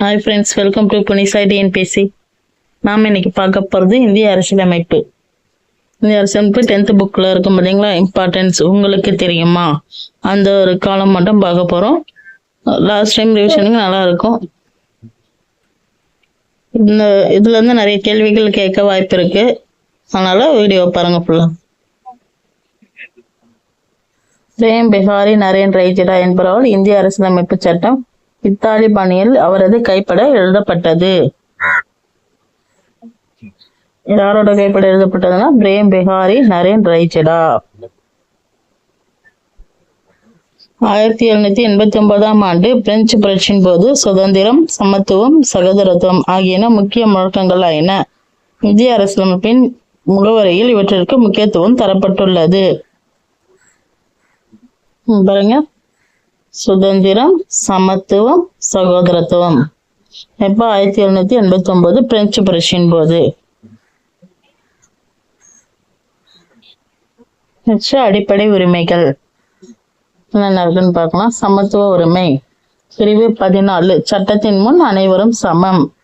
Hi friends welcome to புனிசாய் TNPC நாம் இன்னைக்கு பார்க்க போகிறது இந்திய அரசியலமைப்பு இந்திய அரசியலமைப்பு டென்த்து புக்கில் இருக்கும் பார்த்தீங்களா இம்பார்ட்டன்ஸ் உங்களுக்கு தெரியுமா? அந்த ஒரு காலம் மட்டும் பார்க்க போகிறோம் லாஸ்ட் டைம் ரிவிஷனுக்கு நல்லா இருக்கும். இந்த இதுல இருந்து நிறைய கேள்விகள் கேட்க வாய்ப்பு இருக்கு. அதனால வீடியோ பாருங்க ஃபுல்லா பிரேம் பிஹாரி நரேன் ரைஜிடா என்பவரால் இந்திய அரசியலமைப்பு சட்டம் இத்தாலி பாணியில் அவரது கைப்பட எழுதப்பட்டது. யாரோட கைப்பட எழுதப்பட்டதுன்னா பிரேம் பிஹாரி நரேன் ரைச்சடா ஆயிரத்தி எழுநூத்தி எண்பத்தி ஒன்பதாம் ஆண்டு பிரெஞ்சு புரட்சியின் போது சுதந்திரம் சமத்துவம் சகோதரத்துவம் ஆகியன முக்கிய முழக்கங்கள் ஆயின. இந்திய அரசியலமைப்பின் முகவரியில் இவற்றிற்கு முக்கியத்துவம் தரப்பட்டுள்ளது. பாருங்க. சுதந்திரம் சமத்துவம் சகோதரத்துவம். எப்ப ஆயிரத்தி எழுநூத்தி எண்பத்தி ஒன்பது பிரெஞ்சு புரட்சியின் போது. Next, அடிப்படை உரிமைகள். என்னென்ன இருக்குன்னு பார்க்கலாம். சமத்துவ உரிமை. பிரிவு பதினாலு. சட்டத்தின் முன் அனைவரும் சமம்.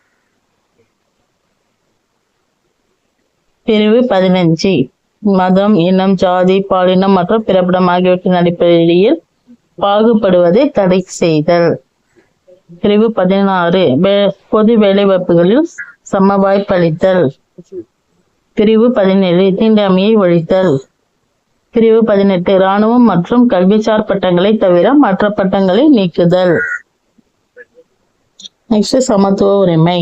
பிரிவு பதினஞ்சு. மதம் இனம் ஜாதி பாலினம் மற்றும் பிறப்பிடம் ஆகியவற்றின் அடிப்படையில் பாகுபடுவதை தடை செய்தல். பிரிவு பதினாறு பொது வேலைவாய்ப்புகளில் சம வாய்ப்பளித்தல் பிரிவு பதினேழு தீண்டாமையை ஒழித்தல். பிரிவு பதினெட்டு இராணுவம் மற்றும் கல்விசார் பட்டங்களை தவிர மற்ற பட்டங்களை நீக்குதல். நெக்ஸ்ட் சமத்துவ உரிமை.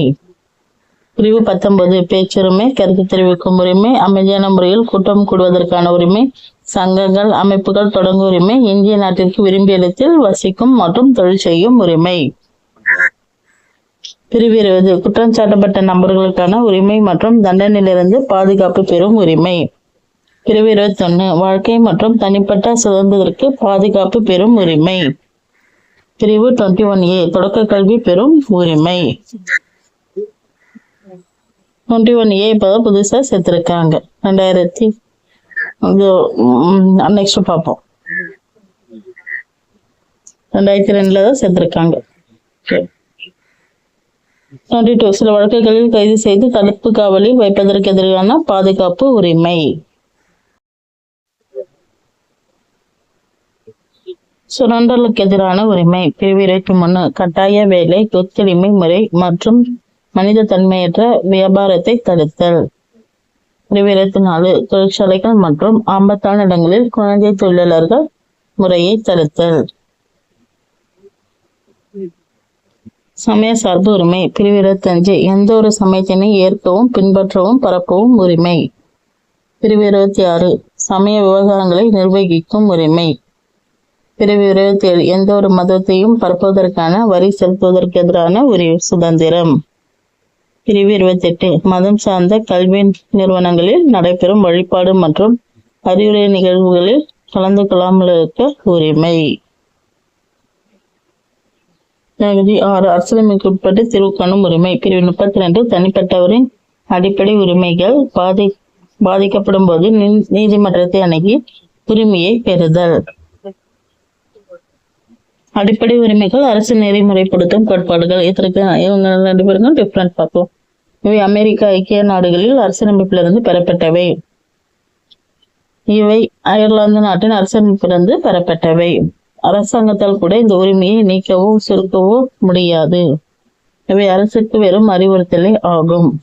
பிரிவு பத்தொன்பது பேச்சுரிமை கருத்து தெரிவிக்கும் உரிமை அமைதியான முறையில் கூட்டம் கூடுவதற்கான உரிமை சங்கங்கள் அமைப்புகள் தொடங்கும் உரிமை இந்திய நாட்டிற்கு விரும்பிய இடத்தில் வசிக்கும் மற்றும் தொழில் செய்யும் உரிமை. பிரிவு இருபது குற்றம் சாட்டப்பட்ட நபர்களுக்கான உரிமை மற்றும் தண்டனையிலிருந்து பாதுகாப்பு பெறும் உரிமை. பிரிவு இருபத்தொன்னு வாழ்க்கை மற்றும் தனிப்பட்ட சுதந்திரத்திற்கு பாதுகாப்பு பெறும் உரிமை. பிரிவு டுவெண்ட்டி ஒன் ஏ தொடக்க கல்வி பெறும் உரிமை. டுவெண்ட்டி ஒன் ஏ இப்போ புதுசாக சேர்த்துருக்காங்க. ரெண்டாயிரத்தி நெக்ஸ்ட் பார்ப்போம். ரெண்டாயிரத்தி ரெண்டுல தான் சேர்த்திருக்காங்க. டுவெண்ட்டி டூ சில வழக்குகளில் கைது செய்து தடுப்பு காவலில் வைப்பதற்கு எதிரான பாதுகாப்பு உரிமை. சுரண்டலுக்கு எதிரான உரிமை. பிரிவு இருபத்தி மூணு கட்டாய வேலை கொத்தடிமை முறை மற்றும் மனித தன்மையற்ற வியாபாரத்தை தடுத்தல். இருபத்தி நாலு தொழிற்சாலைகள் மற்றும் ஆபத்தான இடங்களில் குழந்தை தொழிலாளர்கள் முறையை தடுத்தல். சமய சார்பு உரிமை பிரிவு இருபத்தஞ்சு எந்த ஒரு சமயத்தினை ஏற்கவும் பின்பற்றவும் பரப்பவும் உரிமை. பிரிவு இருபத்தி ஆறு சமய விவகாரங்களை நிர்வகிக்கும் உரிமை. பிரிவு இருபத்தி ஏழு எந்த ஒரு மதத்தையும் பரப்புவதற்கான வரி செலுத்துவதற்கு எதிரான ஒரு சுதந்திரம். பிரிவு இருபத்தி எட்டு மதம் சார்ந்த கல்வி நிறுவனங்களில் நடைபெறும் வழிபாடு மற்றும் அறிவுரை நிகழ்வுகளில் கலந்து கொள்ளாமல் இருக்க உரிமை. பகுதி ஆறு அரசியலமைப்பு உட்பட்டு உரிமை. பிரிவு முப்பத்தி ரெண்டு தனிப்பட்டவரின் அடிப்படை உரிமைகள் பாதி பாதிக்கப்படும் போது நீ- நீதிமன்றத்தை அணுகி உரிமையை பெறுதல். அடிப்படை உரிமைகள் அரசு நெறிமுறைப்படுத்தும் கோட்பாடுகள். இதற்கு இவங்க ரெண்டு பேருக்கும் டிஃப்ரெண்ட் பார்ப்போம். இவை அமெரிக்க ஐக்கிய நாடுகளில் அரசியலமைப்பிலிருந்து பெறப்பட்டவை. இவை அயர்லாந்து நாட்டின் அரசியலமைப்பிலிருந்து பெறப்பட்டவை. அரசாங்கத்தால் கூட இந்த உரிமையை நீக்கவோ சுருக்கவோ முடியாது. இவை அரசுக்கு வெறும் அறிவுறுத்தலே ஆகும்.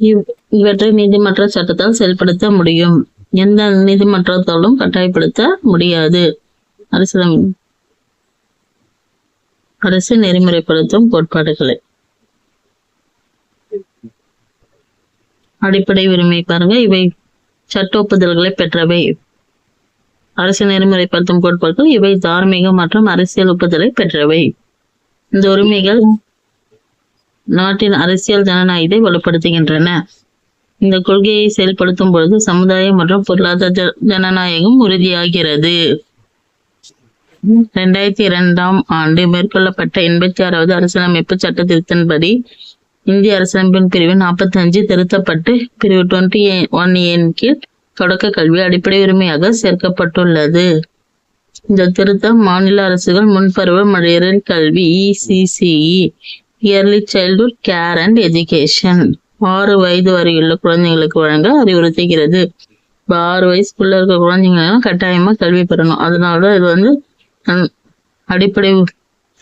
இவ்- இவற்றை நீதிமன்ற சட்டத்தால் செயல்படுத்த முடியும். எந்த நீதிமன்றத்தாலும் கட்டாயப்படுத்த முடியாது. அரசியலமை அரசு நெறிமுறைப்படுத்தும் கோட்பாடுகளை. அடிப்படை உரிமை பாருங்க இவை சட்ட ஒப்புதல்களை பெற்றவை. அரசு நெறிமுறைப்படுத்தும் கோட்பாடுகள் இவை தார்மீக மற்றும் அரசியல் ஒப்புதலை பெற்றவை. இந்த உரிமைகள் நாட்டின் அரசியல் ஜனநாயகத்தை வலுப்படுத்துகின்றன. இந்த கொள்கையை செயல்படுத்தும் பொழுது சமுதாயம் மற்றும் பொருளாதார ஜனநாயகம் உறுதியாகிறது. ரெண்டாயிரத்தி இரண்டாம் ஆண்டு மேற்கொள்ளப்பட்ட எண்பத்தி ஆறாவது அரசியலமைப்பு சட்ட திருத்தின்படி இந்திய அரசியலமைப்பின் பிரிவு நாற்பத்தி அஞ்சு திருத்தப்பட்டு பிரிவு டுவெண்ட்டி ஒன் ஏன் கீழ் தொடக்க கல்வி அடிப்படை உரிமையாக சேர்க்கப்பட்டுள்ளது. இந்த திருத்தம் மாநில அரசுகள் முன்பருவ மழையறல் கல்வி ECCE early childhood care and education ஆறு வயது வரையுள்ள குழந்தைங்களுக்கு வழங்க அறிவுறுத்துகிறது. இப்போ ஆறு வயசுக்குள்ள இருக்க குழந்தைங்க கட்டாயமா கல்வி பெறணும். அதனால தான் இது வந்து அடிப்படை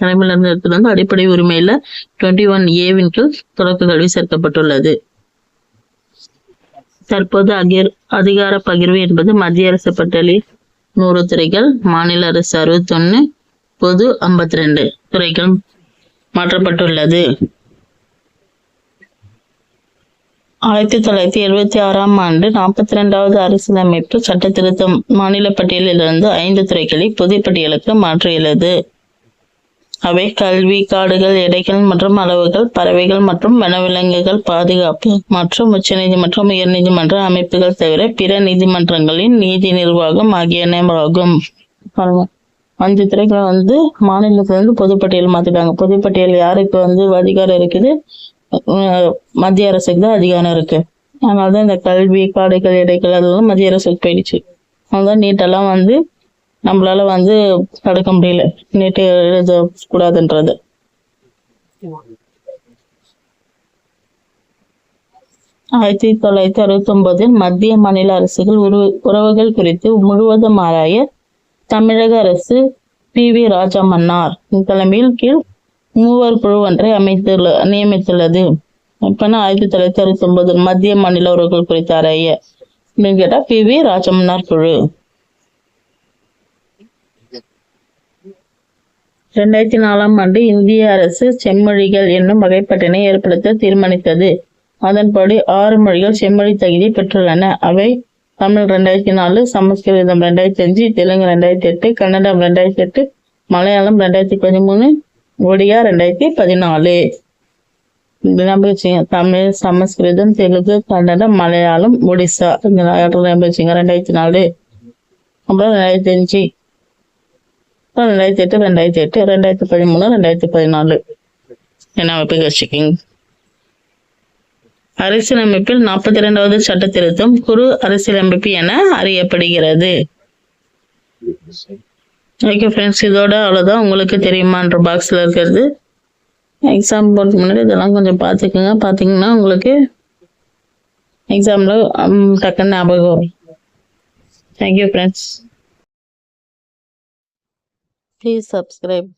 தலைமையிலிருந்து எடுத்துட்டு வந்து அடிப்படை உரிமையில டுவெண்ட்டி ஒன் ஏவின் கீழ் தொடக்க கல்வி சேர்க்கப்பட்டுள்ளது. தற்போது அகிர் அதிகார பகிர்வு என்பது மத்திய அரசு பட்டியலில் நூறு துறைகள் மாநில அரசு அறுபத்தொன்னு பொது ஐம்பத்தி ரெண்டு துறைகள் மாற்றப்பட்டுள்ளது. ஆயிரத்தி தொள்ளாயிரத்தி எழுபத்தி ஆறாம் ஆண்டு நாற்பத்தி ரெண்டாவது அரசியலமைப்பு சட்ட திருத்தம் மாநில பட்டியலிலிருந்து ஐந்து துறைகளை பொது பட்டியலுக்கு மாற்றியுள்ளது அவை கல்வி காடுகள் எடைகள் மற்றும் அளவுகள் பறவைகள் மற்றும் வனவிலங்குகள் பாதுகாப்பு மற்றும் உச்சநீதிமன்றம் உயர்நீதிமன்ற அமைப்புகள் தவிர பிற நீதிமன்றங்களின் நீதி நிர்வாகம் ஆகியனவாகும். அஞ்சு துறைகளை வந்து மாநிலத்திலிருந்து பொதுப்பட்டியல் மாத்திட்டாங்க. பொதுப்பட்டியல் யாருக்கு வந்து அதிகாரம் இருக்குது? மத்திய அரசுக்கு தான் அதிகாரம் இருக்கு. அதனாலதான் இந்த கல்வி காடுகள் இடைகள் அதெல்லாம் மத்திய அரசுக்கு போயிடுச்சு. அதனால நீட்டெல்லாம் வந்து நம்மளால வந்து தடுக்க முடியல. நீட்டு எழுத கூடாதுன்றது ஆயிரத்தி தொள்ளாயிரத்தி அறுபத்தி ஒன்பதில் மத்திய மாநில அரசுகள் உறவு உறவுகள் குறித்து முழுவதும் ஆராய தமிழக அரசு பி வி ராஜமன்னார் தலைமையில் கீழ் மூவர் குழு ஒன்றை அமைத்துள்ள நியமித்துள்ளது. அப்பனா ஆயிரத்தி தொள்ளாயிரத்தி அறுபத்தி ஒன்பது மத்திய மாநில உறவுகள் குறித்த அறைய அப்படின்னு கேட்டா பி. வி. ராஜமன்னார் குழு. இரண்டாயிரத்தி நாலாம் ஆண்டு இந்திய அரசு செம்மொழிகள் என்னும் வகைப்பட்டினை ஏற்படுத்த தீர்மானித்தது. அதன்படி ஆறு மொழிகள் செம்மொழி தகுதி பெற்றுள்ளன. அவை தமிழ் ரெண்டாயிரத்தி நாலு சமஸ்கிருதம் ரெண்டாயிரத்தி அஞ்சு தெலுங்கு ரெண்டாயிரத்தி எட்டு கன்னடம் ரெண்டாயிரத்தி எட்டு மலையாளம் ரெண்டாயிரத்தி பதிமூணு ஒடியா ரெண்டாயிரத்தி பதினாலு. ஞாபகம் தமிழ் சமஸ்கிருதம் தெலுங்கு கன்னடம் மலையாளம் ஒடிசா. ஞாபகம் வச்சுங்க ரெண்டாயிரத்தி நாலு. அப்புறம் ரெண்டாயிரத்தி அஞ்சு. அப்புறம் ரெண்டாயிரத்தி எட்டு ரெண்டாயிரத்தி எட்டு ரெண்டாயிரத்தி பதிமூணு ரெண்டாயிரத்தி பதினாலு. என்ன அமைப்பு வச்சுக்கிங்க அரசியலமைப்பில் நாற்பத்தி இரண்டாவது சட்ட திருத்தம் குறு அரசியலமைப்பு என அறியப்படுகிறது. ஓகே ஃப்ரெண்ட்ஸ் இதோட அவ்வளோதான் உங்களுக்கு தெரியுமான்ற பாக்ஸில் இருக்கிறது. எக்ஸாம் போட்டு முன்னாடி இதெல்லாம் கொஞ்சம் பார்த்துக்குங்க. பார்த்தீங்கன்னா உங்களுக்கு எக்ஸாமில் டக்குன்னு ஞாபகம் வரும். Thank you friends please subscribe